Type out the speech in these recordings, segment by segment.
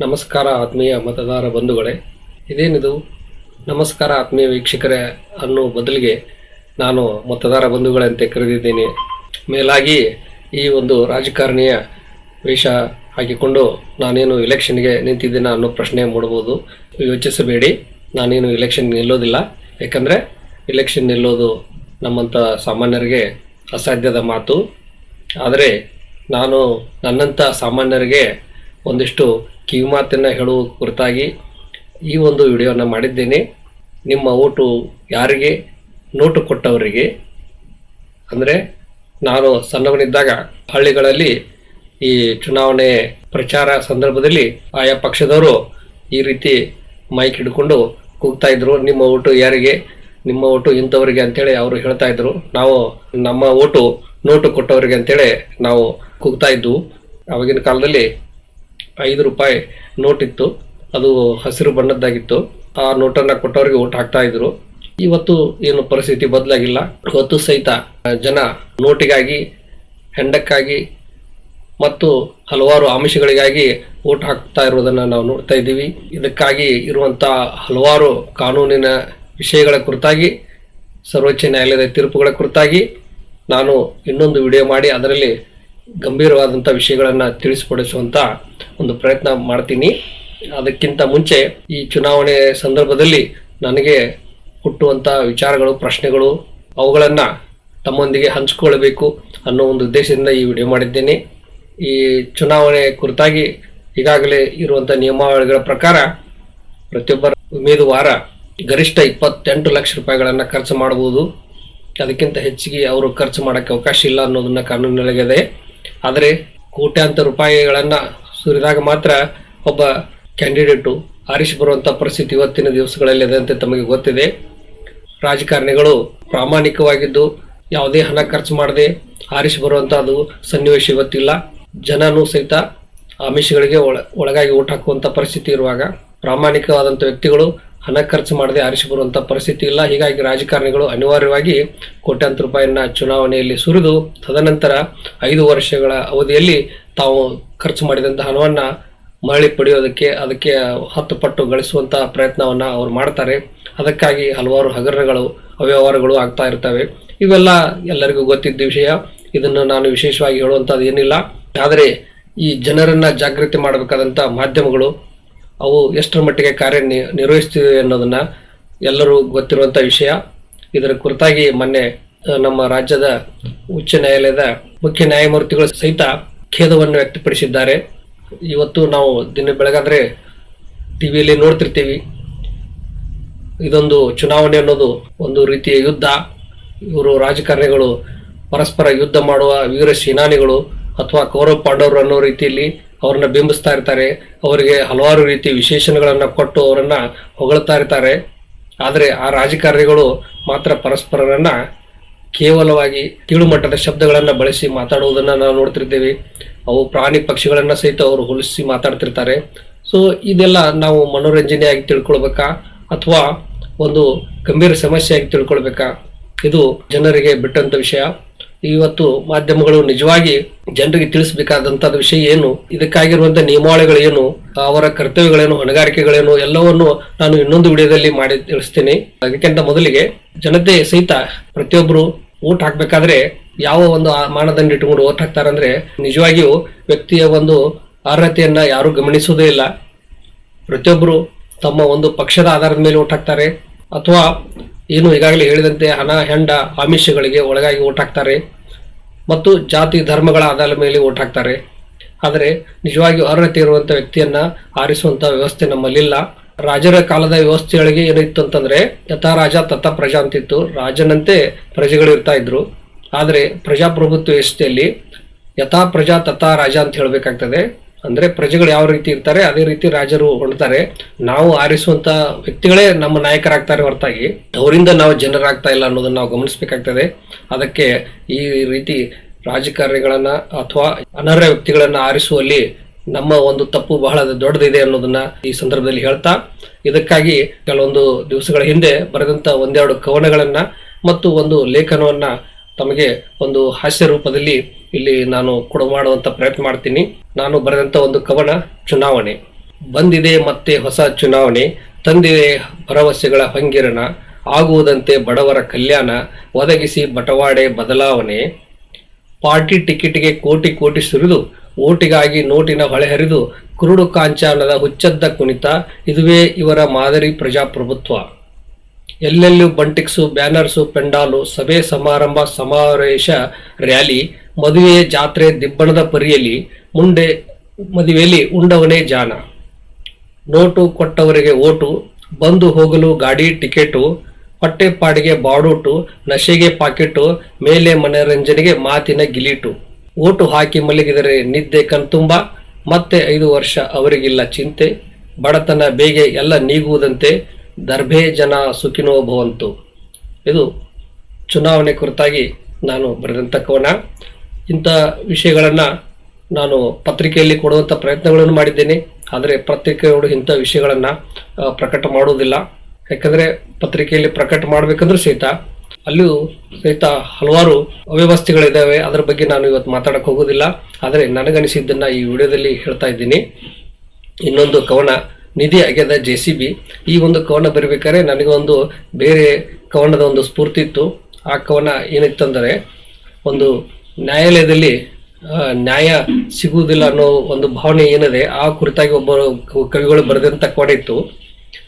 ನಮಸ್ಕಾರ ಆತ್ಮೀಯ ಮತದಾರ ಬಂಧುಗಳೇ. ಇದೇನಿದು ನಮಸ್ಕಾರ ಆತ್ಮೀಯ ವೀಕ್ಷಕರೇ ಅನ್ನೋ ಬದಲಿಗೆ ನಾನು ಮತದಾರ ಬಂಧುಗಳಂತೆ ಕರೆದಿದ್ದೇನೆ. ಮೇಲಾಗಿ ಈ ಒಂದು ರಾಜಕಾರಣಿಯ ವೇಷ ಹಾಕಿಕೊಂಡು ನಾನೇನು ಇಲೆಕ್ಷನ್ಗೆ ನಿಂತಿದ್ದೀನ ಅನ್ನೋ ಪ್ರಶ್ನೆ ಮೂಡಬಹುದು. ಯೋಚಿಸಬೇಡಿ. ನಾನೇನು ಎಲೆಕ್ಷನ್ ನಿಲ್ಲೋದಿಲ್ಲ. ಯಾಕಂದರೆ ಎಲೆಕ್ಷನ್ ನಿಲ್ಲೋದು ನಮ್ಮಂಥ ಸಾಮಾನ್ಯರಿಗೆ ಅಸಾಧ್ಯದ ಮಾತು. ಆದರೆ ನಾನು ನನ್ನಂಥ ಸಾಮಾನ್ಯರಿಗೆ ಒಂದಿಷ್ಟು ಕಿವಿಮಾತನ್ನು ಹೇಳುವ ಕುರಿತಾಗಿ ಈ ಒಂದು ವಿಡಿಯೋನ ಮಾಡಿದ್ದೇನೆ. ನಿಮ್ಮ ಓಟು ಯಾರಿಗೆ? ನೋಟು ಕೊಟ್ಟವರಿಗೆ. ಅಂದರೆ ನಾನು ಸಣ್ಣವನಿದ್ದಾಗ ಹಳ್ಳಿಗಳಲ್ಲಿ ಈ ಚುನಾವಣೆ ಪ್ರಚಾರ ಸಂದರ್ಭದಲ್ಲಿ ಆಯಾ ಪಕ್ಷದವರು ಈ ರೀತಿ ಮೈಕ್ ಹಿಡ್ಕೊಂಡು ಕೂಗ್ತಾ ಇದ್ರು. ನಿಮ್ಮ ಓಟು ಯಾರಿಗೆ? ನಿಮ್ಮ ಓಟು ಇಂಥವರಿಗೆ ಅಂತೇಳಿ ಅವರು ಹೇಳ್ತಾ ಇದ್ರು. ನಾವು ನಮ್ಮ ಓಟು ನೋಟು ಕೊಟ್ಟವರಿಗೆ ಅಂತೇಳಿ ನಾವು ಕೂಗ್ತಾ ಇದ್ವು. ಆವಾಗಿನ ಕಾಲದಲ್ಲಿ ಐದು ರೂಪಾಯಿ ನೋಟ್ ಇತ್ತು. ಅದು ಹಸಿರು ಬಣ್ಣದ್ದಾಗಿತ್ತು. ಆ ನೋಟನ್ನ ಕೊಟ್ಟವರಿಗೆ ಓಟ್ ಹಾಕ್ತಾ ಇದ್ರು. ಇವತ್ತು ಏನು ಪರಿಸ್ಥಿತಿ ಬದಲಾಗಿಲ್ಲ. ಇವತ್ತು ಸಹಿತ ಜನ ನೋಟಿಗಾಗಿ ಹೆಂಡಕ್ಕಾಗಿ ಮತ್ತು ಹಲವಾರು ಆಮಿಷಗಳಿಗಾಗಿ ಓಟ್ ಹಾಕ್ತಾ ಇರುವುದನ್ನು ನಾವು ನೋಡ್ತಾ ಇದ್ದೀವಿ. ಇದಕ್ಕಾಗಿ ಇರುವಂಥ ಹಲವಾರು ಕಾನೂನಿನ ವಿಷಯಗಳ ಕುರಿತಾಗಿ, ಸರ್ವೋಚ್ಚ ನ್ಯಾಯಾಲಯದ ತೀರ್ಪುಗಳ ಕುರಿತಾಗಿ ನಾನು ಇನ್ನೊಂದು ವಿಡಿಯೋ ಮಾಡಿ ಅದರಲ್ಲಿ ಗಂಭೀರವಾದಂಥ ವಿಷಯಗಳನ್ನು ತಿಳಿಸಿಪಡಿಸುವಂಥ ಒಂದು ಪ್ರಯತ್ನ ಮಾಡ್ತೀನಿ. ಅದಕ್ಕಿಂತ ಮುಂಚೆ ಈ ಚುನಾವಣೆ ಸಂದರ್ಭದಲ್ಲಿ ನನಗೆ ಹುಟ್ಟುವಂಥ ವಿಚಾರಗಳು, ಪ್ರಶ್ನೆಗಳು ಅವುಗಳನ್ನು ತಮ್ಮೊಂದಿಗೆ ಹಂಚಿಕೊಳ್ಳಬೇಕು ಅನ್ನೋ ಒಂದು ಉದ್ದೇಶದಿಂದ ಈ ವಿಡಿಯೋ ಮಾಡಿದ್ದೇನೆ. ಈ ಚುನಾವಣೆ ಕುರಿತಾಗಿ ಈಗಾಗಲೇ ಇರುವಂಥ ನಿಯಮಾವಳಿಗಳ ಪ್ರಕಾರ ಪ್ರತಿಯೊಬ್ಬರ ಉಮೇದುವಾರ ಗರಿಷ್ಠ ಇಪ್ಪತ್ತೆಂಟು ಲಕ್ಷ ರೂಪಾಯಿಗಳನ್ನು ಖರ್ಚು ಮಾಡಬಹುದು. ಅದಕ್ಕಿಂತ ಹೆಚ್ಚಿಗೆ ಅವರು ಖರ್ಚು ಮಾಡೋಕ್ಕೆ ಅವಕಾಶ ಇಲ್ಲ ಅನ್ನೋದನ್ನು ಕಾನೂನಿನೊಳಗಿದೆ ಆದರೆ ಕೋಟ್ಯಾಂತರ ರೂಪಾಯಿಗಳನ್ನು ಸುರಿದಾಗ ಮಾತ್ರ ಒಬ್ಬ ಕ್ಯಾಂಡಿಡೇಟು ಆರಿಸಿ ಬರುವಂಥ ಪರಿಸ್ಥಿತಿ ಇವತ್ತಿನ ದಿವಸಗಳಲ್ಲಿ ಇದೆ ಅಂತ ತಮಗೆ ಗೊತ್ತಿದೆ. ರಾಜಕಾರಣಿಗಳು ಪ್ರಾಮಾಣಿಕವಾಗಿದ್ದು ಯಾವುದೇ ಹಣ ಖರ್ಚು ಮಾಡದೆ ಆರಿಸಿ ಅದು ಸನ್ನಿವೇಶ ಇವತ್ತಿಲ್ಲ. ಜನನೂ ಸಹಿತ ಆಮಿಷಗಳಿಗೆ ಒಳ, ಒಳಗಾಗಿ ಓಟ್ ಹಾಕುವಂಥ ಪರಿಸ್ಥಿತಿ ಇರುವಾಗ ಪ್ರಾಮಾಣಿಕವಾದಂಥ ವ್ಯಕ್ತಿಗಳು ಹಣ ಖರ್ಚು ಮಾಡದೆ ಆರಿಸಿ ಬರುವಂಥ ಪರಿಸ್ಥಿತಿ ಇಲ್ಲ. ಹೀಗಾಗಿ ರಾಜಕಾರಣಿಗಳು ಅನಿವಾರ್ಯವಾಗಿ ಕೋಟ್ಯಾಂತರ ರೂಪಾಯಿಯನ್ನ ಚುನಾವಣೆಯಲ್ಲಿ ಸುರಿದು, ತದನಂತರ ಐದು ವರ್ಷಗಳ ಅವಧಿಯಲ್ಲಿ ತಾವು ಖರ್ಚು ಮಾಡಿದಂಥ ಹಣವನ್ನು ಮರಳಿ ಪಡೆಯೋದಕ್ಕೆ, ಅದಕ್ಕೆ ಹತ್ತು ಪಟ್ಟು ಗಳಿಸುವಂಥ ಪ್ರಯತ್ನವನ್ನು ಅವರು ಮಾಡ್ತಾರೆ. ಅದಕ್ಕಾಗಿ ಹಲವಾರು ಹಗರಣಗಳು, ಅವ್ಯವಹಾರಗಳು ಆಗ್ತಾ ಇರ್ತವೆ. ಇವೆಲ್ಲ ಎಲ್ಲರಿಗೂ ಗೊತ್ತಿದ್ದ ವಿಷಯ. ಇದನ್ನು ನಾನು ವಿಶೇಷವಾಗಿ ಹೇಳುವಂಥದ್ದು ಏನಿಲ್ಲ. ಆದರೆ ಈ ಜನರನ್ನು ಜಾಗೃತಿ ಮಾಡಬೇಕಾದಂಥ ಮಾಧ್ಯಮಗಳು ಅವು ಎಷ್ಟರ ಮಟ್ಟಿಗೆ ಕಾರ್ಯ ನಿರ್ವಹಿಸ್ತಿವೆ ಅನ್ನೋದನ್ನ ಎಲ್ಲರೂ ಗೊತ್ತಿರುವಂಥ ವಿಷಯ. ಇದರ ಕುರಿತಾಗಿ ಮೊನ್ನೆ ನಮ್ಮ ರಾಜ್ಯದ ಉಚ್ಚ ನ್ಯಾಯಾಲಯದ ಮುಖ್ಯ ನ್ಯಾಯಮೂರ್ತಿಗಳು ಸಹಿತ ಖೇದವನ್ನು ವ್ಯಕ್ತಪಡಿಸಿದ್ದಾರೆ. ಇವತ್ತು ನಾವು ದಿನ ಬೆಳಗಾದ್ರೆ ಟಿವಿಯಲ್ಲಿ ನೋಡ್ತಿರ್ತೀವಿ. ಇದೊಂದು ಚುನಾವಣೆ ಅನ್ನೋದು ಒಂದು ರೀತಿಯ ಯುದ್ಧ. ಇವರು ರಾಜಕಾರಣಿಗಳು ಪರಸ್ಪರ ಯುದ್ಧ ಮಾಡುವ ವೀರ ಸೇನಾನಿಗಳು ಅಥವಾ ಕೌರವ ಪಾಂಡವರು ಅನ್ನೋ ರೀತಿಯಲ್ಲಿ ಅವರನ್ನ ಬಿಂಬಿಸ್ತಾ ಇರ್ತಾರೆ, ಅವರಿಗೆ ಹಲವಾರು ರೀತಿ ವಿಶೇಷಣಗಳನ್ನ ಕೊಟ್ಟು ಅವರನ್ನ ಹೊಗಳ್ತಾ ಇರ್ತಾರೆ. ಆದರೆ ಆ ರಾಜಕಾರಣಿಗಳು ಮಾತ್ರ ಪರಸ್ಪರರನ್ನ ಕೇವಲವಾಗಿ ತಿಳುಮಟ್ಟದ ಶಬ್ದಗಳನ್ನು ಬಳಸಿ ಮಾತಾಡುವುದನ್ನು ನಾವು ನೋಡ್ತಿರ್ತೀವಿ ಅವು ಪ್ರಾಣಿ ಪಕ್ಷಿಗಳನ್ನು ಸಹಿತ ಅವರು ಹೋಲಿಸಿ ಮಾತಾಡ್ತಿರ್ತಾರೆ. ಸೊ ಇದೆಲ್ಲ ನಾವು ಮನೋರಂಜನೆಯಾಗಿ ತಿಳ್ಕೊಳ್ಬೇಕಾ? ಅಥವಾ ಒಂದು ಗಂಭೀರ ಸಮಸ್ಯೆಯಾಗಿ ತಿಳ್ಕೊಳ್ಬೇಕಾ? ಇದು ಜನರಿಗೆ ಬಿಟ್ಟಂತ ವಿಷಯ. ಇವತ್ತು ಮಾಧ್ಯಮಗಳು ನಿಜವಾಗಿ ಜನರಿಗೆ ತಿಳಿಸಬೇಕಾದಂತಹ ವಿಷಯ ಏನು? ಇದಕ್ಕಾಗಿರುವಂತಹ ನಿಯಮಾವಳಿಗಳೇನು ಅವರ ಕರ್ತವ್ಯಗಳೇನು? ಹೊಣೆಗಾರಿಕೆಗಳೇನು ಎಲ್ಲವನ್ನು ನಾನು ಇನ್ನೊಂದು ವಿಡಿಯೋದಲ್ಲಿ ಮಾಡಿ ತಿಳಿಸ್ತೇನೆ. ಅದಕ್ಕಿಂತ ಮೊದಲಿಗೆ ಜನತೆ ಸಹಿತ ಪ್ರತಿಯೊಬ್ಬರು ಓಟ್ ಹಾಕ್ಬೇಕಾದ್ರೆ ಯಾವ ಒಂದು ಮಾನದಂಡ ಇಟ್ಟುಕೊಂಡು ಓಟ್ ಹಾಕ್ತಾರಂದ್ರೆ ನಿಜವಾಗಿಯೂ ವ್ಯಕ್ತಿಯ ಒಂದು ಅರ್ಹತೆಯನ್ನ ಯಾರು ಗಮನಿಸುವುದೇ ಇಲ್ಲ. ಪ್ರತಿಯೊಬ್ಬರು ತಮ್ಮ ಒಂದು ಪಕ್ಷದ ಆಧಾರದ ಮೇಲೆ ಓಟ್ ಹಾಕ್ತಾರೆ. ಅಥವಾ ಏನು ಈಗಾಗಲೇ ಹೇಳಿದಂತೆ ಹಣ, ಹೆಂಡ, ಆಮಿಷಗಳಿಗೆ ಒಳಗಾಗಿ ಓಟ್ ಹಾಕ್ತಾರೆ ಮತ್ತು ಜಾತಿ ಧರ್ಮಗಳ ಆಧಾರದ ಮೇಲೆ ಓಟ್ ಹಾಕ್ತಾರೆ ಆದರೆ ನಿಜವಾಗಿಯೂ ಅರ್ಹತೆ ಇರುವಂಥ ವ್ಯಕ್ತಿಯನ್ನು ಆರಿಸುವಂಥ ವ್ಯವಸ್ಥೆ ನಮ್ಮಲ್ಲಿಲ್ಲ. ರಾಜರ ಕಾಲದ ವ್ಯವಸ್ಥೆಯೊಳಗೆ ಏನಿತ್ತು ಅಂತಂದರೆ ಯಥಾ ರಾಜ ತಥಾ ಪ್ರಜಾ ಅಂತಿತ್ತು. ರಾಜನಂತೆ ಪ್ರಜೆಗಳು ಇರ್ತಾ ಇದ್ರು. ಆದರೆ ಪ್ರಜಾಪ್ರಭುತ್ವ ವ್ಯವಸ್ಥೆಯಲ್ಲಿ ಯಥಾ ಪ್ರಜಾ ತಥಾ ರಾಜ ಅಂತ ಹೇಳಬೇಕಾಗ್ತದೆ. ಅಂದ್ರೆ ಪ್ರಜೆಗಳು ಯಾವ ರೀತಿ ಇರ್ತಾರೆ, ಅದೇ ರೀತಿ ರಾಜರು ಹೊಂಡ್ತಾರೆ ನಾವು ಆರಿಸುವಂತ ವ್ಯಕ್ತಿಗಳೇ ನಮ್ಮ ನಾಯಕರಾಗ್ತಾರೆ ಹೊರತಾಗಿ. ಅವರಿಂದ ನಾವು ಜನರಾಗ್ತಾ ಇಲ್ಲ ಅನ್ನೋದನ್ನ ನಾವು ಗಮನಿಸಬೇಕಾಗ್ತದೆ. ಅದಕ್ಕೆ ಈ ರೀತಿ ರಾಜಕಾರಣಿಗಳನ್ನ ಅಥವಾ ಅನರ್ಹ ವ್ಯಕ್ತಿಗಳನ್ನ ಆರಿಸುವಲ್ಲಿ ನಮ್ಮ ಒಂದು ತಪ್ಪು ಬಹಳ ದೊಡ್ಡದಿದೆ ಅನ್ನೋದನ್ನ ಈ ಸಂದರ್ಭದಲ್ಲಿ ಹೇಳ್ತಾ, ಇದಕ್ಕಾಗಿ ಕೆಲವೊಂದು ದಿವಸಗಳ ಹಿಂದೆ ಬರೆದಂತ ಒಂದೆರಡು ಕವನಗಳನ್ನ ಮತ್ತು ಒಂದು ಲೇಖನವನ್ನ ತಮಗೆ ಒಂದು ಹಾಸ್ಯ ರೂಪದಲ್ಲಿ ಇಲ್ಲಿ ನಾನು ಕೊಡು ಮಾಡುವಂತ ಪ್ರಯತ್ನ ಮಾಡ್ತೀನಿ. ನಾನು ಬರೆದಂತ ಒಂದು ಕವನ ಚುನಾವಣೆ. ಬಂದಿದೆ ಮತ್ತೆ ಹೊಸ ಚುನಾವಣೆ. ತಂದಿದೆ ಭರವಸೆಗಳ ಹಂಗಿರಣ. ಆಗುವುದಂತೆ ಬಡವರ ಕಲ್ಯಾಣ. ಒದಗಿಸಿ ಬಟವಾಡೆ ಬದಲಾವಣೆ. ಪಾರ್ಟಿ ಟಿಕೆಟ್ಗೆ ಕೋಟಿ ಕೋಟಿ ಸುರಿದು, ಓಟಿಗಾಗಿ ನೋಟಿನ ಹೊಳೆಹರಿದು ಕುರುಡು ಕಾಂಚಾನದ ಹುಚ್ಚದ್ದ ಕುಣಿತ, ಇದುವೇ ಇವರ ಮಾದರಿ ಪ್ರಜಾಪ್ರಭುತ್ವ. ಎಲ್ಲೆಲ್ಲೂ ಬಂಟಿಕ್ಸು, ಬ್ಯಾನರ್ಸು, ಪೆಂಡಾಲು, ಸಭೆ ಸಮಾರಂಭ ಸಮಾವೇಶ, ರ್ಯಾಲಿ ಮದುವೆ ಜಾತ್ರೆ ದಿಬ್ಬಣದ ಪರಿಯಲ್ಲಿ ಮುಂಡೆ ಮದುವೆಯಲ್ಲಿ ಉಂಡವನೇ ಜಾನ. ನೋಟು ಕೊಟ್ಟವರಿಗೆ ಓಟು, ಬಂದು ಹೋಗಲು ಗಾಡಿ ಟಿಕೆಟು, ಹೊಟ್ಟೆಪಾಡಿಗೆ ಬಾಡೂಟು, ನಶೆಗೆ ಪಾಕೆಟು, ಮೇಲೆ ಮನರಂಜನೆಗೆ ಮಾತಿನ ಗಿಲೀಟು. ಓಟು ಹಾಕಿ ಮಲಗಿದರೆ ನಿದ್ದೆ ಕಣ್ತುಂಬ, ಮತ್ತೆ ಐದು ವರ್ಷ ಅವರಿಗಿಲ್ಲ ಚಿಂತೆ. ಬಡತನ ಬೇಗೆ ಎಲ್ಲ ನೀಗುವುದಂತೆ ದರ್ಭೆ ಜನ ಸುಖಿನೋ ಭವಂತು. ಇದು ಚುನಾವಣೆ ಕುರಿತಾಗಿ ನಾನು ಬರೆದಂಥ ಕವನ. ಇಂಥ ವಿಷಯಗಳನ್ನು ನಾನು ಪತ್ರಿಕೆಯಲ್ಲಿ ಕೊಡುವಂಥ ಪ್ರಯತ್ನಗಳನ್ನು ಮಾಡಿದ್ದೇನೆ. ಆದರೆ ಪತ್ರಿಕೆಗಳು ಇಂಥ ವಿಷಯಗಳನ್ನು ಪ್ರಕಟ ಮಾಡುವುದಿಲ್ಲ. ಯಾಕಂದರೆ ಪತ್ರಿಕೆಯಲ್ಲಿ ಪ್ರಕಟ ಮಾಡಬೇಕಂದ್ರೂ ಸಹಿತ ಅಲ್ಲಿಯೂ ಸಹಿತ ಹಲವಾರು ಅವ್ಯವಸ್ಥೆಗಳಿದ್ದಾವೆ. ಅದರ ಬಗ್ಗೆ ನಾನು ಇವತ್ತು ಮಾತಾಡಕ್ಕೆ ಹೋಗೋದಿಲ್ಲ ಆದರೆ ನನಗನಿಸಿದ್ದನ್ನು ಈ ವಿಡಿಯೋದಲ್ಲಿ ಹೇಳ್ತಾ ಇದ್ದೀನಿ. ಇನ್ನೊಂದು ಕವನ ನಿಧಿ ಆಗ್ಯದ ಜೆ ಸಿ ಬಿ. ಈ ಒಂದು ಕವನ ಬರಬೇಕಾದ್ರೆ ನನಗೆ ಒಂದು ಬೇರೆ ಕವನದ ಒಂದು ಸ್ಫೂರ್ತಿ ಇತ್ತು. ಆ ಕವನ ಏನಿತ್ತಂದರೆ ಒಂದು ನ್ಯಾಯಾಲಯದಲ್ಲಿ ನ್ಯಾಯ ಸಿಗುವುದಿಲ್ಲ ಅನ್ನೋ ಒಂದು ಭಾವನೆ ಏನಿದೆ ಆ ಕುರಿತಾಗಿ ಒಬ್ಬ ಕವಿಗಳು ಬರೆದಂತ ಕೊಡಿತ್ತು.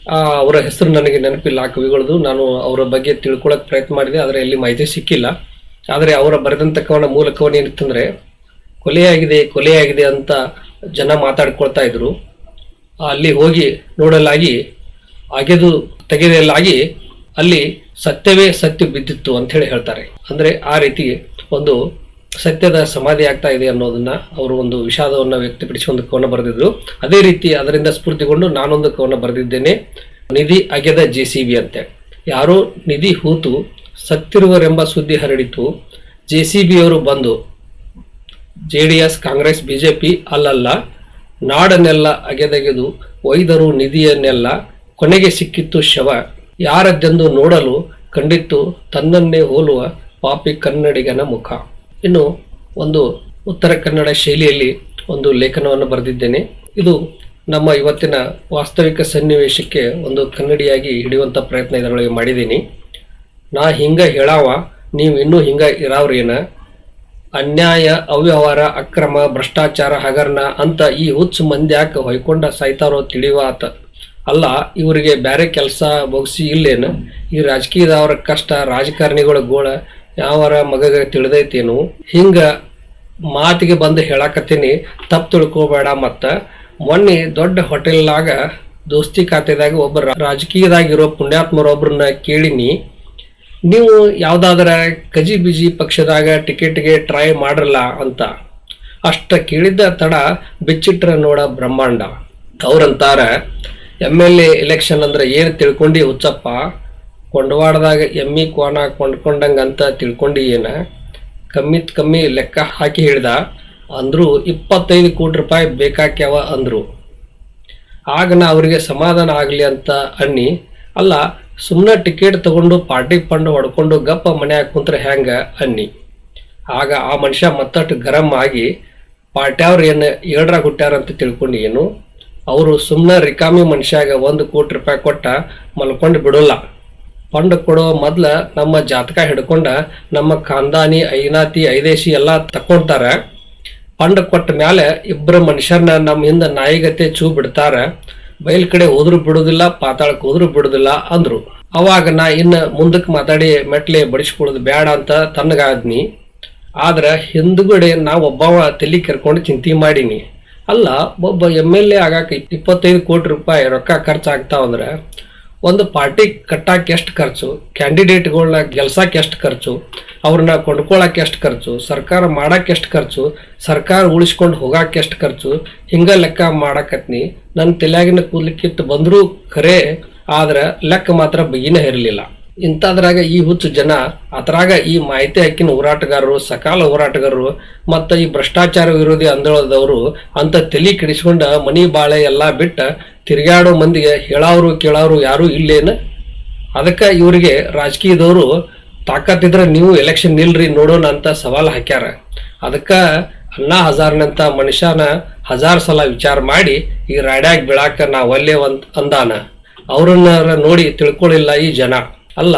ಆ, ಅವರ ಹೆಸರು ನನಗೆ ನೆನಪಿಲ್ಲ ಆ ಕವಿಗಳದು ನಾನು ಅವರ ಬಗ್ಗೆ ತಿಳ್ಕೊಳಕ್ ಪ್ರಯತ್ನ ಮಾಡಿದೆ ಆದರೆ ಎಲ್ಲಿ ಮಾಹಿತಿ ಸಿಕ್ಕಿಲ್ಲ. ಆದರೆ ಅವರ ಬರೆದಂತ ಕವನ ಮೂಲ ಕವನ ಏನಿತ್ತಂದರೆ ಕೊಲೆಯಾಗಿದೆ ಕೊಲೆಯಾಗಿದೆ ಅಂತ ಜನ ಮಾತಾಡ್ಕೊಳ್ತಾ ಇದ್ರು. ಅಲ್ಲಿ ಹೋಗಿ ನೋಡಲಾಗಿ ಅಗೆದು ತೆಗೆದಲಾಗಿ ಅಲ್ಲಿ ಸತ್ಯವೇ ಸತ್ಯ ಬಿದ್ದಿತ್ತು ಅಂತ ಹೇಳಿ ಹೇಳ್ತಾರೆ. ಅಂದ್ರೆ ಆ ರೀತಿ ಒಂದು ಸತ್ಯದ ಸಮಾಧಿ ಆಗ್ತಾ ಇದೆ ಅನ್ನೋದನ್ನ ಅವರು ಒಂದು ವಿಷಾದವನ್ನು ವ್ಯಕ್ತಪಡಿಸಿ ಒಂದು ಕವನ ಬರೆದಿದ್ರು. ಅದೇ ರೀತಿ ಅದರಿಂದ ಸ್ಫೂರ್ತಿಗೊಂಡು ನಾನೊಂದು ಕವನ ಬರೆದಿದ್ದೇನೆ. ನಿಧಿ ಅಗೆದ ಜೆ ಸಿ ಬಿ ಅಂತೆ. ಯಾರೋ ನಿಧಿ ಹೂತು, ಸತ್ತಿರುವರೆಂಬ ಸುದ್ದಿ ಹರಡಿತು. ಜೆ ಸಿ ಬಿಯವರು ಬಂದು J D S Congress, BJP ಅಲ್ಲಲ್ಲ, ನಾಡನ್ನೆಲ್ಲ ಅಗೆದಗೆದು ಒಯ್ದರು ನಿಧಿಯನ್ನೆಲ್ಲ ಕೊನೆಗೆ ಸಿಕ್ಕಿತ್ತು ಶವ. ಯಾರದ್ದೆಂದು ನೋಡಲು ಕಂಡಿತ್ತು, ತನ್ನನ್ನೇ ಹೋಲುವ ಪಾಪಿ ಕನ್ನಡಿಗನ ಮುಖ. ಇನ್ನು ಒಂದು ಉತ್ತರ ಕನ್ನಡ ಶೈಲಿಯಲ್ಲಿ ಒಂದು ಲೇಖನವನ್ನು ಬರೆದಿದ್ದೇನೆ. ಇದು ನಮ್ಮ ಇವತ್ತಿನ ವಾಸ್ತವಿಕ ಸನ್ನಿವೇಶಕ್ಕೆ ಒಂದು ಕನ್ನಡಿಯಾಗಿ ಹಿಡಿಯುವಂಥ ಪ್ರಯತ್ನ ಇದರೊಳಗೆ ಮಾಡಿದ್ದೀನಿ. ನಾ ಹಿಂಗ ಹೇಳಾವ, ನೀವು ಇನ್ನೂ ಹಿಂಗ ಇರಾವ್ರೇನ ಅನ್ಯಾಯ, ಅವ್ಯವಹಾರ, ಅಕ್ರಮ, ಭ್ರಷ್ಟಾಚಾರ, ಹಗರಣ ಅಂತ ಈ ಹುಚ್ಚು ಮಂದ್ಯಾಕ ಹೊಯ್ಕೊಂಡ ಸಾಯ್ತಾರೋ ತಿಳಿವಾತ ಅಲ್ಲ, ಇವರಿಗೆ ಬೇರೆ ಕೆಲಸ ಬಗ್ಸಿ ಇಲ್ಲೇನು? ಈ ರಾಜಕೀಯದವರ ಕಷ್ಟ, ರಾಜಕಾರಣಿಗಳ ಗೋಳ ಯಾವರ ಮಗಗೆ ತಿಳಿದೈತೇನು? ಹಿಂಗ ಮಾತಿಗೆ ಬಂದು ಹೇಳಾಕತ್ತೀನಿ, ತಪ್ಪು ತಿಳ್ಕೋಬೇಡ ಮತ್ತ. ಮೊನ್ನೆ ದೊಡ್ಡ ಹೋಟೆಲ್ನಾಗ ದೋಸ್ತಿ ಖಾತೆದಾಗ ಒಬ್ಬ ರಾಜಕೀಯದಾಗಿರೋ ಪುಣ್ಯಾತ್ಮರೊಬ್ಬರನ್ನ ಕೇಳಿನಿ. ನೀವು ಯಾವುದಾದ್ರ ಕಜಿ ಬಿಜಿ ಪಕ್ಷದಾಗ ಟಿಕೆಟ್ಗೆ ಟ್ರೈ ಮಾಡ್ರಲ್ಲ ಅಂತ. ಅಷ್ಟ ಕೇಳಿದ್ದ ತಡ ಬಿಚ್ಚಿಟ್ರ ನೋಡ ಬ್ರಹ್ಮಾಂಡ. ಅವ್ರಂತಾರ, ಎಂ ಎಲ್ ಎ ಎಲೆಕ್ಷನ್ ಅಂದ್ರೆ ಏನು ತಿಳ್ಕೊಂಡಿ ಹುಚ್ಚಪ್ಪ? ಕೊಂಡವಾಡದಾಗ ಎಮ್ಮಿ ಕೊಂಡ್ಕೊಂಡಂಗ ಅಂತ ತಿಳ್ಕೊಂಡಿ ಏನ ಕಮ್ಮಿತ್ ಕಮ್ಮಿ ಲೆಕ್ಕ ಹಾಕಿ ಹಿಡ್ದ ಅಂದ್ರು ಇಪ್ಪತ್ತೈದು ಕೋಟಿ ರೂಪಾಯಿ ಬೇಕಾಕ್ಯಾವ ಅಂದ್ರು. ಆಗ ನಾ ಅವರಿಗೆ ಸಮಾಧಾನ ಆಗಲಿ ಅಂತ ಅನ್ನಿ, ಅಲ್ಲ ಸುಮ್ಮನೆ ಟಿಕೆಟ್ ತಗೊಂಡು ಪಾರ್ಟಿ ಫಂಡ್ ಹೊಡ್ಕೊಂಡು ಗಪ್ಪ ಮನ್ಯಾಗ ಕುಂತ್ರೆ ಹೆಂಗೆ ಅನ್ನಿ. ಆಗ ಆ ಮನುಷ್ಯ ಮತ್ತಷ್ಟು ಗರಂ ಆಗಿ ಪಾರ್ಟ್ಯಾವ್ರು ಏನು ಏಳ್ರ ಹುಟ್ಟ್ಯಾರ ಅಂತ ತಿಳ್ಕೊಂಡು ಏನು ಅವರು ಸುಮ್ಮನೆ ರಿಕಾಮಿ ಮನುಷ್ಯಾಗ ಒಂದು ಕೋಟಿ ರೂಪಾಯಿ ಕೊಟ್ಟ ಮಲ್ಕೊಂಡು ಬಿಡೋಲ್ಲ. ಫಂಡ್ ಕೊಡೋ ಮೊದ್ಲ ನಮ್ಮ ಜಾತಕ ಹಿಡ್ಕೊಂಡ ನಮ್ಮ ಖಾನ್ದಾನಿ ಐನಾತಿ, ಐದೇಶಿ ಎಲ್ಲ ತಕ್ಕೊಂತಾರ ಫಂಡ್ ಕೊಟ್ಟ ಮ್ಯಾಲೆ ಇಬ್ಬರು ಮನುಷ್ಯರನ್ನ ನಮ್ಮ ಹಿಂದೆ ನಾಯಿಗತೆ ಚೂ ಬಿಡ್ತಾರ. ಬಯಲ್ ಕಡೆ ಹೋದ್ರು ಬಿಡುದಿಲ್ಲ ಪಾತಾಳಕ್ಕೆ ಹೋದ್ರು ಬಿಡುದಿಲ್ಲ ಅಂದ್ರು. ಅವಾಗ ನಾ ಇನ್ನ ಮುಂದಕ್ಕೆ ಮಾತಾಡಿ ಮೆಟ್ಲೆ ಬಡಿಸ್ಕೊಳ್ಳೋದು ಬೇಡ ಅಂತ ತನ್ನಗಾದ್ನಿ ಆದ್ರೆ ಹಿಂದುಗಡೆ ನಾ ಒಬ್ಬವ ತಲೆ ಕೆರ್ಕೊಂಡು ಚಿಂತೆ ಮಾಡೀನಿ. ಅಲ್ಲ, ಒಬ್ಬ ಎಂ ಎಲ್ ಎ ಆಗಾಕ ಇಪ್ಪತ್ತೈದು ಕೋಟಿ ರೂಪಾಯಿ ರೊಕ್ಕ ಖರ್ಚಾಗ್ತಾವಂದ್ರ ಒಂದು ಪಾರ್ಟಿ ಕಟ್ಟಕ್ಕೆ ಎಷ್ಟು ಖರ್ಚು ಕ್ಯಾಂಡಿಡೇಟ್ಗಳನ್ನ ಗೆಲ್ಸಕ್ಕೆ ಎಷ್ಟು ಖರ್ಚು, ಅವ್ರನ್ನ ಕೊಂಡ್ಕೊಳಕ್ಕೆ ಎಷ್ಟು ಖರ್ಚು, ಸರ್ಕಾರ ಮಾಡಕ್ಕೆ ಎಷ್ಟು ಖರ್ಚು, ಸರ್ಕಾರ ಉಳಿಸ್ಕೊಂಡು ಹೋಗಕ್ಕೆ ಎಷ್ಟು ಖರ್ಚು, ಹಿಂಗ ಲೆಕ್ಕ ಮಾಡಕತ್ನಿ. ನನ್ನ ತಲೆಯಾಗಿನ ಕೂದಲಿಕ್ಕಿತ್ತು ಬಂದರೂ ಖರೆ, ಆದ್ರೆ ಲೆಕ್ಕ ಮಾತ್ರ ಬಗಿನ ಇರಲಿಲ್ಲ. ಇಂಥದ್ರಾಗ ಈ ಹುಚ್ಚು ಜನ, ಅದ್ರಾಗ ಈ ಮಾಹಿತಿ ಹಕ್ಕಿನ ಹೋರಾಟಗಾರರು, ಸಕಾಲ ಹೋರಾಟಗಾರರು, ಮತ್ತು ಈ ಭ್ರಷ್ಟಾಚಾರ ವಿರೋಧಿ ಆಂದೋಲನದವರು ಅಂತ ತಲೆ ಕೆಡಿಸ್ಕೊಂಡು ಮನಿ ಬಾಳೆ ಎಲ್ಲ ಬಿಟ್ಟು ತಿರುಗಾಡೋ ಮಂದಿಗೆ ಹೇಳಾವ್ರು ಕೇಳೋರು ಯಾರೂ ಇಲ್ಲೇನು? ಅದಕ್ಕೆ ಇವರಿಗೆ ರಾಜಕೀಯದವರು ತಾಕತ್ತಿದ್ರೆ ನೀವು ಎಲೆಕ್ಷನ್ ನಿಲ್ರಿ ನೋಡೋಣ ಅಂತ ಸವಾಲು ಹಾಕ್ಯಾರ. ಅದಕ್ಕೆ ಅಣ್ಣಾ ಹಜಾರ್ನಂತ ಮನುಷ್ಯನ ಹಜಾರ್ ಸಲ ವಿಚಾರ ಮಾಡಿ ಈ ರಾಡ್ಯಾಗ ಬೀಳಾಕ ನಾವು ಅಲ್ಲೇ ಅಂದಾನ. ಅವ್ರನ್ನ ನೋಡಿ ತಿಳ್ಕೊಳ್ಳಿಲ್ಲ ಈ ಜನ. ಅಲ್ಲ,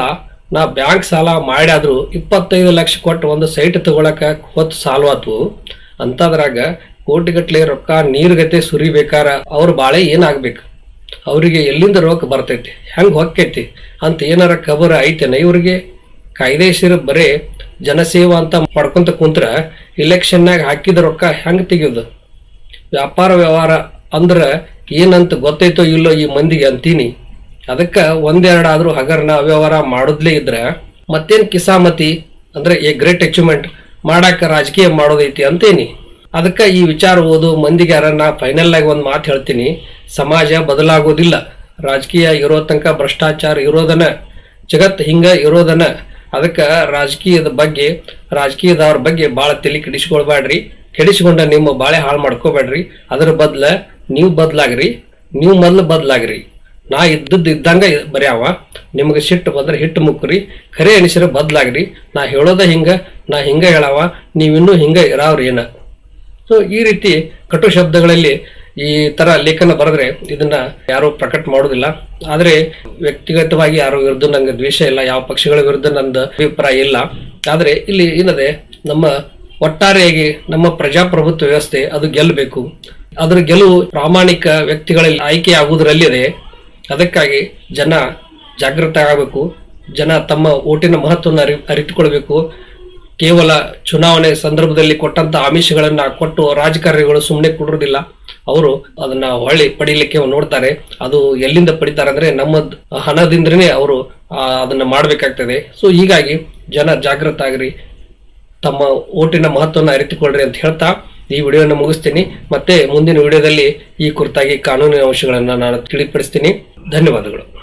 ನಾ ಬ್ಯಾಂಕ್ ಸಾಲ ಮಾಡ್ಯಾದ್ರು ಇಪ್ಪತ್ತೈದು ಲಕ್ಷ ಕೊಟ್ಟು ಒಂದು ಸೈಟ್ ತಗೊಳಕ ಹೊತ್ತು ಸಾಲ್ವಾತು. ಅಂತದ್ರಾಗ ಕೋಟಿಗಟ್ಲೆ ರೊಕ್ಕ ನೀರ್ಗತೆ ಸುರಿಬೇಕಾರ ಅವ್ರ ಬಾಳೆ ಏನಾಗ್ಬೇಕು? ಅವರಿಗೆ ಎಲ್ಲಿಂದ ರೊಕ್ಕ ಬರ್ತೈತಿ? ಹೆಂಗ್ ಹೊಕ್ಕೈತಿ? ಅಂತ ಏನಾರ ಕಬರ್ ಐತೆನ ಇವ್ರಿಗೆ? ಕಾಯ್ದೆಶಿರ ಬರೇ ಜನಸೇವಾ ಅಂತ ಮಾಡ್ಕೊಂತ ಕುಂತ್ರ ಇಲೆಕ್ಷನ್ನಾಗ ಹಾಕಿದ ರೊಕ್ಕ ಹೆಂಗ್ ತೆಗಿಯೋದು? ವ್ಯಾಪಾರ ವ್ಯವಹಾರ ಅಂದ್ರೆ ಏನಂತ ಗೊತ್ತೈತೋ ಇಲ್ಲೋ ಈ ಮಂದಿಗೆ ಅಂತೀನಿ. ಅದಕ್ಕ ಒಂದೆರಡಾದ್ರೂ ಹಗರಣ ಅವ್ಯವಹಾರ ಮಾಡುದ್ಲೇ ಇದ್ರೆ ಮತ್ತೇನ್ ಕಿಸಾಮತಿ, ಅಂದ್ರೆ ಎ ಗ್ರೇಟ್ ಅಚೀವ್ಮೆಂಟ್ ಮಾಡಾಕ ರಾಜಕೀಯ ಮಾಡೋದೈತಿ ಅಂತೇನಿ. ಅದಕ್ಕ ಈ ವಿಚಾರ ಓದು ಮಂದಿಗೆ ನಾ ಫೈನಲ್ ಆಗಿ ಒಂದು ಮಾತು ಹೇಳ್ತೀನಿ. ಸಮಾಜ ಬದಲಾಗೋದಿಲ್ಲ. ರಾಜಕೀಯ ಇರೋ ತನಕ ಭ್ರಷ್ಟಾಚಾರ ಇರೋದನ, ಜಗತ್ ಹಿಂಗ ಇರೋದನ, ಅದಕ್ಕ ರಾಜಕೀಯದ ಬಗ್ಗೆ, ರಾಜಕೀಯದವ್ರ ಬಗ್ಗೆ ಭಾಳ ತಲೆ ಕೆಡಿಸ್ಕೊಳ್ಬೇಡ್ರಿ ಕೆಡಿಸ್ಕೊಂಡ ನಿಮ್ಮ ಬಾಳೆ ಹಾಳು ಮಾಡ್ಕೋಬೇಡ್ರಿ ಅದ್ರ ಬದ್ಲ ನೀವು ಬದಲಾಗ್ರಿ. ನೀವು ಮೊದಲು ಬದ್ಲಾಗ್ರಿ. ನಾ ಇದ್ದದ್ದು ಇದ್ದಂಗೆ ಬರ್ಯಾವ ನಿಮಗೆ ಸಿಟ್ಟು ಬಂದ್ರೆ ಹಿಟ್ಟು ಮುಕ್ಕ್ರಿ ಖರೆ ಎಣಿಸಿರ ಬದಲಾಗ್ರಿ. ನಾ ಹೇಳೋದ ಹಿಂಗ, ನಾ ಹಿಂಗ ಹೇಳವ ನೀವಿನ್ನೂ ಹಿಂಗ ಇರಾವ್ರಿ ಏನ. ಸೊ ಈ ರೀತಿ ಕಟು ಶಬ್ದಗಳಲ್ಲಿ ಈ ತರ ಲೇಖನ ಬರೆದ್ರೆ ಇದನ್ನ ಯಾರು ಪ್ರಕಟ ಮಾಡೋದಿಲ್ಲ. ಆದ್ರೆ ವ್ಯಕ್ತಿಗತವಾಗಿ ಯಾರ ವಿರುದ್ಧ ನಂಗೆ ದ್ವೇಷ ಇಲ್ಲ, ಯಾವ ಪಕ್ಷಗಳ ವಿರುದ್ಧ ನಂದು ಅಭಿಪ್ರಾಯ ಇಲ್ಲ. ಆದ್ರೆ ಇಲ್ಲಿ ಏನದೆ, ನಮ್ಮ ಒಟ್ಟಾರೆಯಾಗಿ ನಮ್ಮ ಪ್ರಜಾಪ್ರಭುತ್ವ ವ್ಯವಸ್ಥೆ ಅದು ಗೆಲ್ಲಬೇಕು ಅದರ ಗೆಲುವು ಪ್ರಾಮಾಣಿಕ ವ್ಯಕ್ತಿಗಳಲ್ಲಿ ಆಯ್ಕೆ ಆಗುವುದರಲ್ಲಿದೆ ಅದಕ್ಕಾಗಿ ಜನ ಜಾಗೃತ ಆಗಬೇಕು, ಜನ ತಮ್ಮ ಓಟಿನ ಮಹತ್ವವನ್ನು ಅರಿ, ಅರಿತುಕೊಳ್ಬೇಕು. ಕೇವಲ ಚುನಾವಣೆ ಸಂದರ್ಭದಲ್ಲಿ ಕೊಟ್ಟಂತ ಆಮಿಷಗಳನ್ನ ಕೊಟ್ಟು ರಾಜಕಾರಣಿಗಳು ಸುಮ್ಮನೆ ಕೊಡೋದಿಲ್ಲ ಅವರು ಅದನ್ನ ಹೊಳ್ಳಿ ಪಡೀಲಿಕ್ಕೆ ನೋಡ್ತಾರೆ. ಅದು ಎಲ್ಲಿಂದ ಪಡಿತಾರೆ ಅಂದ್ರೆ ನಮ್ಮ ಹಣದಿಂದನೇ ಅವರು ಅದನ್ನ ಮಾಡಬೇಕಾಗ್ತದೆ. ಸೊ ಹೀಗಾಗಿ ಜನ ಜಾಗೃತ ಆಗ್ರಿ. ತಮ್ಮ ಓಟಿನ ಮಹತ್ವವನ್ನು ಅರಿತುಕೊಳ್ಳ್ರಿ ಅಂತ ಹೇಳ್ತಾ ಈ ವಿಡಿಯೋನ ಮುಗಿಸ್ತೀನಿ. ಮತ್ತೆ ಮುಂದಿನ ವಿಡಿಯೋದಲ್ಲಿ ಈ ಕುರಿತಾಗಿ ಕಾನೂನಿನ ಅಂಶಗಳನ್ನು ನಾನು ತಿಳಿಪಡಿಸ್ತೀನಿ. ಧನ್ಯವಾದಗಳು.